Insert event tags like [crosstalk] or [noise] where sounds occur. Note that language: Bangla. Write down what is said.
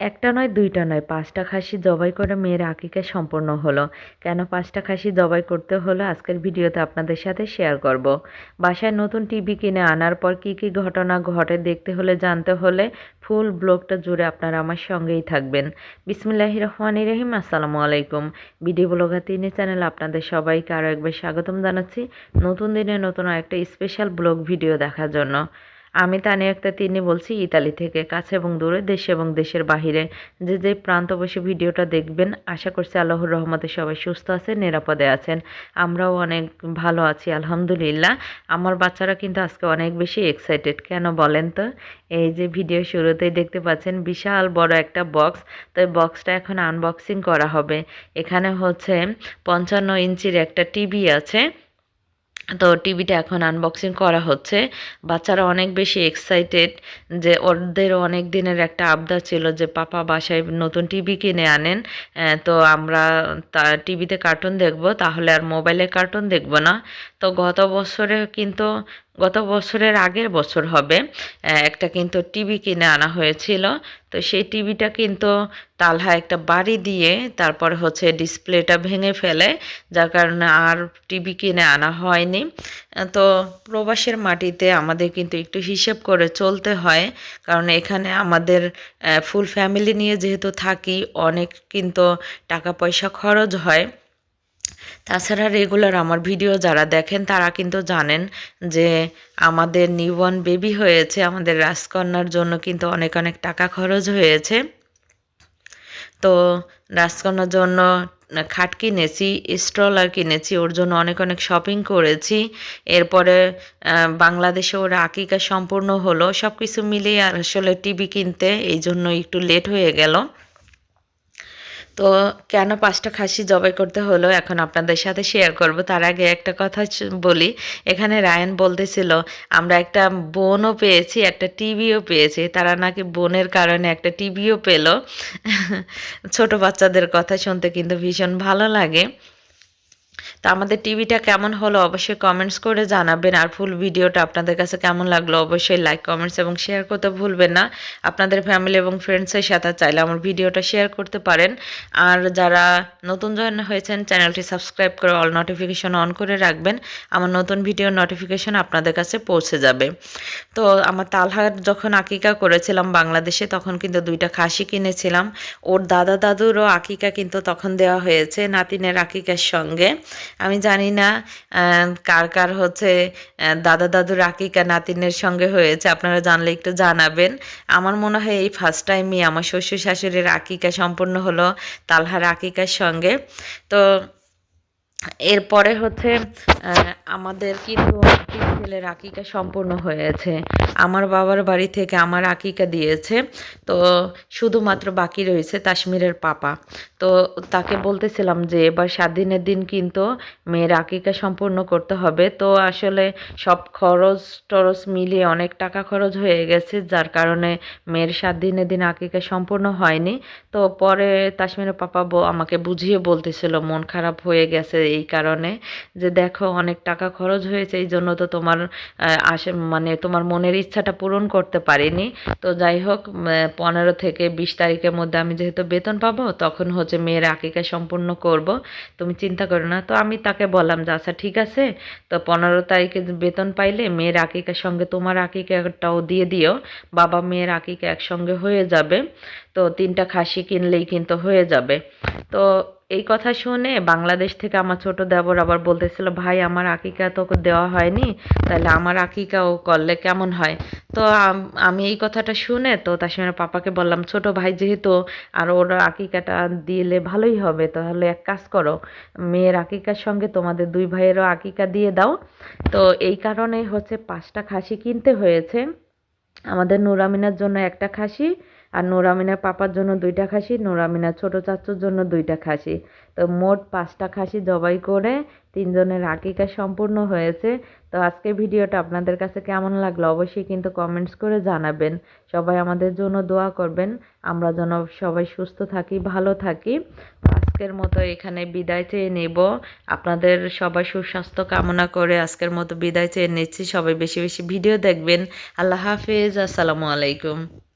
একটা নয়, দুইটা নয়, পাঁচটা খাসি জবাই করে মেয়ের আকিকা সম্পন্ন হলো। কেন পাঁচটা খাসি জবাই করতে হলো? আজকের ভিডিওতে আপনাদের সাথে শেয়ার করব। বাসায় নতুন টিভি কিনে আনার পর কি কি ঘটনা ঘটে দেখতে হলে, জানতে হলে ফুল ব্লগটা জুড়ে আপনারা আমার সঙ্গেই থাকবেন। বিসমিল্লাহ রহমান রহিম, আসসালামু আলাইকুম। ভিডিও ব্লগার তিনি চ্যানেল আপনাদের সবাইকে আরও একবার স্বাগতম জানাচ্ছি নতুন দিনে নতুন একটা স্পেশাল ব্লগ ভিডিও দেখার জন্য। আমি তানিয়া একটা তিনি বলছি ইতালি থেকে, কাছে এবং দূরে, দেশে এবং দেশের বাহিরে। যে যে প্রান্ত বসে ভিডিওটা দেখবেন, আশা করছি আল্লাহর রহমতে সবাই সুস্থ আছেন, নিরাপদে আছেন। আমরাও অনেক ভালো আছি, আলহামদুলিল্লাহ। আমার বাচ্চারা কিন্তু আজকে অনেক বেশি এক্সাইটেড কেন বলেন তো? এই যে ভিডিও শুরুতেই দেখতে পাচ্ছেন, বিশাল বড় একটা বক্স তো এই বক্সটা এখন আনবক্সিং করা হবে। এখানে হচ্ছে পঞ্চান্ন ইঞ্চির একটা টিভি আছে। তো টিভিটা এখন আনবক্সিং করা হচ্ছে। বাচ্চারা অনেক বেশি এক্সাইটেড যে ওদের অনেক দিনের একটা আবদা ছিল যে পাপা বাসায় নতুন টিভি কিনে আনেন। তো আমরা টিভিতে কার্টুন দেখব, তাহলে আর মোবাইলে কার্টুন দেখব না। তো গত বছরে কিন্তু গত বছরের আগের বছর হবে একটা কিন্তু টিভি কিনে আনা হয়েছিল। তো সেই টিভিটা কিন্তু তালহা একটা বাড়ি দিয়ে তারপর হচ্ছে ডিসপ্লেটা ভেঙে ফেলে, যার কারণে আর টিভি কিনে আনা হয়নি। তো প্রবাসের মাটিতে আমাদের কিন্তু একটু হিসেব করে চলতে হয়, কারণ এখানে আমাদের ফুল ফ্যামিলি নিয়ে যেহেতু থাকি, অনেক কিন্তু টাকা পয়সা খরচ হয়। তাছাড়া রেগুলার আমার ভিডিও যারা দেখেন, তারা কিন্তু জানেন যে আমাদের নিউবর্ন বেবি হয়েছে, আমাদের রাজকন্যার জন্য কিন্তু অনেক অনেক টাকা খরচ হয়েছে। তো রাজকন্যার জন্য খাট কিনেছি স্ট্রলার কিনেছি, ওর জন্য অনেক অনেক শপিং করেছি। এরপরে বাংলাদেশে ওর আকিকা সম্পূর্ণ হলো সব কিছু মিলিয়ে আসলে টিভি কিনতে, এই জন্য একটু লেট হয়ে গেল। তো কেন পাঁচটা খাসি জবাই করতে হলো এখন আপনাদের সাথে শেয়ার করব? তার আগে একটা কথা বলি। এখানে রায়ন বলতেছিল, আমরা একটা বোনও পেয়েছি, একটা টিভিও পেয়েছি। তারা নাকি বোনের কারণে একটা টিভিও পেল। [laughs] ছোট বাচ্চাদের কথা শুনতে কিন্তু ভীষণ ভালো লাগে। তো আমাদের টিভিটা কেমন হলো অবশ্যই কমেন্টস করে জানাবেন। আর ফুল ভিডিওটা আপনাদের কাছে কেমন লাগল অবশ্যই লাইক কমেন্টস এবং শেয়ার করতে ভুলবেন না। আপনাদের ফ্যামিলি এবং ফ্রেন্ডসের সাথে চাইলে আমার ভিডিওটা শেয়ার করতে পারেন। আর যারা নতুন জয়েন হয়েছেন চ্যানেলটি সাবস্ক্রাইব করে অল নোটিফিকেশন অন করে রাখবেন। আমার নতুন ভিডিওর নোটিফিকেশন আপনাদের কাছে পৌঁছে যাবে। তো আমার তালহার যখন আকিকা করেছিলাম বাংলাদেশে, তখন কিন্তু দুইটা খাসি কিনেছিলাম। ওর দাদা দাদুরও আকিকা কিন্তু তখন দেওয়া হয়েছে, নাতিনের আকিকার সঙ্গে। আমি জানি না কার কার হচ্ছে দাদা দাদুর আকিকা নাতিনের সঙ্গে হয়েছে, আপনারা জানলে একটু জানাবেন। আমার মনে হয় এই ফার্স্ট টাইমই আমার শ্বশুর শাশুড়ির আকিকা সম্পূর্ণ হলো তালহার আকিকার সঙ্গে। তো এরপরে হচ্ছে আমাদের কিন্তু ছেলের আকিকা সম্পূর্ণ হয়েছে। আমার বাবার বাড়ি থেকে আমার আকিকা দিয়েছে। তো শুধুমাত্র বাকি রয়েছে কাশ্মীরের পাপা। তো তাকে বলতেছিলাম যে, এবার সাত দিনের দিন কিন্তু মেয়ের আকিকা সম্পূর্ণ করতে হবে। তো আসলে সব খরচ টরচ মিলিয়ে অনেক টাকা খরচ হয়ে গেছে, যার কারণে মেয়ের সাত দিনের দিন আকিকা সম্পূর্ণ হয়নি। তো পরে কাশ্মীরের পাপা আমাকে বুঝিয়ে বলতেছিল, মন খারাপ হয়ে গেছে এই কারণে যে দেখো অনেক টাকা খরচ হয়েছে এই জন্য তো তোমার আসে মানে তোমার মনের ইচ্ছাটা পূরণ করতে পারিনি। তো যাই হোক পনেরো থেকে বিশ তারিখের মধ্যে আমি যেহেতু বেতন পাবো, তখন হচ্ছে মেয়ের আকিকা সম্পূর্ণ করব। তুমি চিন্তা করো না। তো আমি তাকে বললাম যে আচ্ছা ঠিক আছে। তো পনেরো তারিখে বেতন পাইলে মেয়ের আকিকার সঙ্গে তোমার আকিকাটাও দিয়ে দিও। বাবা মেয়ের আকিকা একসঙ্গে হয়ে যাবে। তো তিনটা খাসি কিনলেই কিন্তু হয়ে যাবে। তো এই কথা শুনে বাংলাদেশ থেকে আমার ছোট দেবর আবার বলতেছিল, ভাই, আমার আকিকা তো দেওয়া হয়নি, তাহলে আমার আকিকাও করলে কেমন হয়? তো আমি এই কথাটা শুনে তো তার সঙ্গে পাপাকে বললাম, ছোট ভাই, যেহেতু আর ওর আকিকাটা দিলে ভালোই হবে, তাহলে এক কাজ করো, মেয়ের আকিকার সঙ্গে তোমাদের দুই ভাইয়েরও আকিকা দিয়ে দাও। তো এই কারণে হচ্ছে পাঁচটা খাসি কিনতে হয়েছে। আমাদের নুরামিনার জন্য একটা খাসি আর নোরামিনার পাপার জন্য দুইটা খাসি, নোরামিনার ছোটো চাচুর জন্য দুইটা খাসি। তো মোট পাঁচটা খাসি জবাই করে তিনজনের আকিকা সম্পূর্ণ হয়েছে। তো আজকে ভিডিওটা আপনাদের কাছে কেমন লাগল অবশ্যই কিন্তু কমেন্টস করে জানাবেন। সবাই আমাদের জন্য দোয়া করবেন। আমরা যেন সবাই সুস্থ থাকি, ভালো থাকি। আজকের মতো এখানে বিদায় চেয়ে নেব। আপনাদের সবাই সুস্বাস্থ্য কামনা করে আজকের মতো বিদায় চেয়ে নিচ্ছি। সবাই বেশি বেশি ভিডিও দেখবেন। আল্লাহ হাফেজ। আসসালামু আলাইকুম।